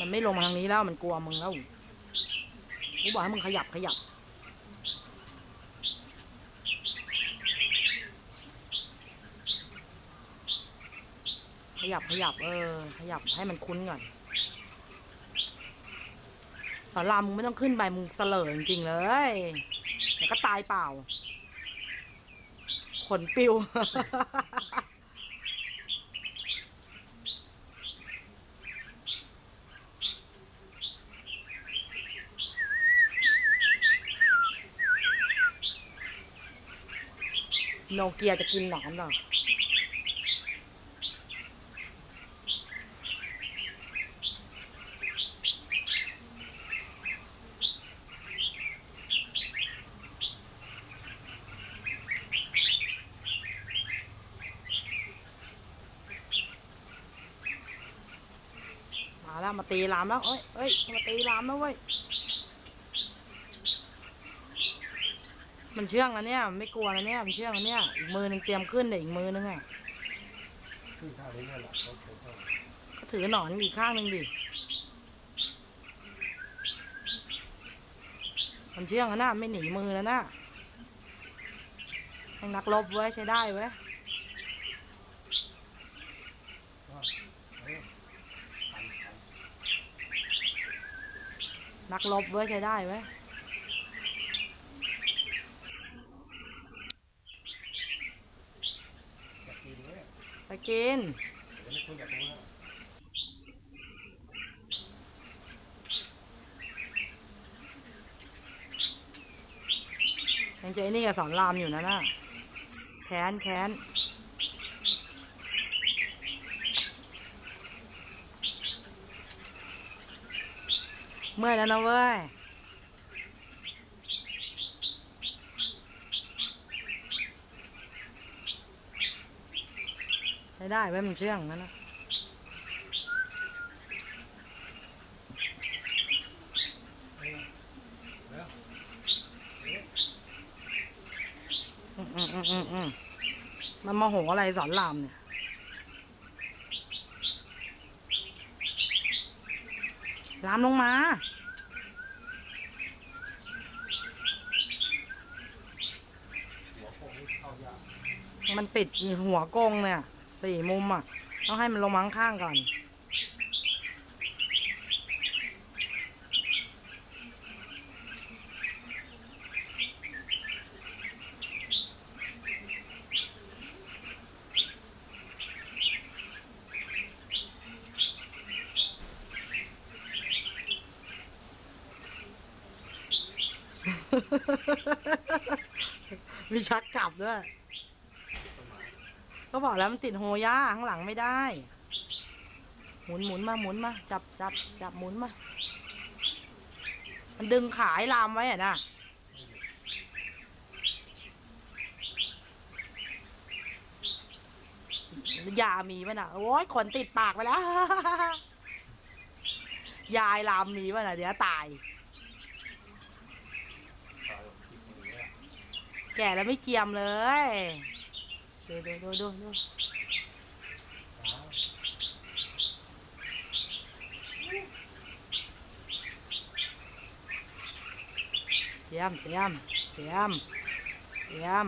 มันไม่ลงมาทางนี้แล้วมันกลัวมึงแล้วกูบอกให้มึงขยับขยับ ขยับขยับ เออ ขยับให้มันคุ้นก่อนสอนรามมึงไม่ต้องขึ้นไปมึงเสลอจริงๆเลยเดี๋ยวก็ตายเปล่า ขนปิว โนเกียจะกินหนอนหรอมาแล้วมาตีรามแล้วเอ้ยเอ้ย มาตีรามแล้วเว้ย มันเชื่องแล้วเนี่ยมันไม่กลัวแล้วเนี่ยมันเชื่องแล้วเนี่ยอีกมือหนึงเตรียมขึ้นเดี๋ยวอีกมือหนึงอะขึ้นข้างนี้นั่นแหละเขาเขาเขาก็ถือหนอนอีกข้างหนึ่งดิมันเชื่องแล้วนะไม่หนีมือแล้วนะให้นักรบไว้ยใช้ได้ไว้ยว่าเอ้ยทันทันนักรบไว้ยใช้ได้ไว้ย จะกินเนี่ย ไปกินยังเจอนี่กับสอนรามอยู่นะน่ะแค้นแค้นเมื่อยแล้วนะเว้ย ช้ได้เว้ยมันเชื่องนั่นนะเอ้ยเดี๋ยวเอ๊ะอืมอืมอืมอืมอืมมันโมโหอะไรสอนรามเนี่ยรามลงมาหัวโป่งมันติดหัวกงเนี่ย สี่มุมอะ ต้องให้มันลงมาข้างก่อน มีชักกลับด้วย ก็บอกแล้วมันติดโฮย่าข้างหลังไม่ได้ หมุนหมุนมาหมุนมา จับจับจับหมุนมา มันดึงขายลามไว้อะนะยามีป่ะนะโอ้ยขนติดปากไปแล้ว ยายลามมีป่ะนะเดี๋ยวตายแบบติดมือเนี่ยแก่แล้วไม่เกียมเลย ดูดูดูดูดูเตรียมเตรียมเตรียมเตรียม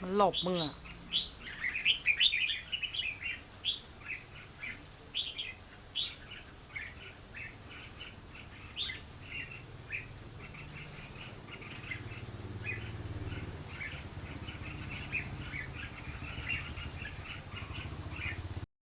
มันหลบมึงอะ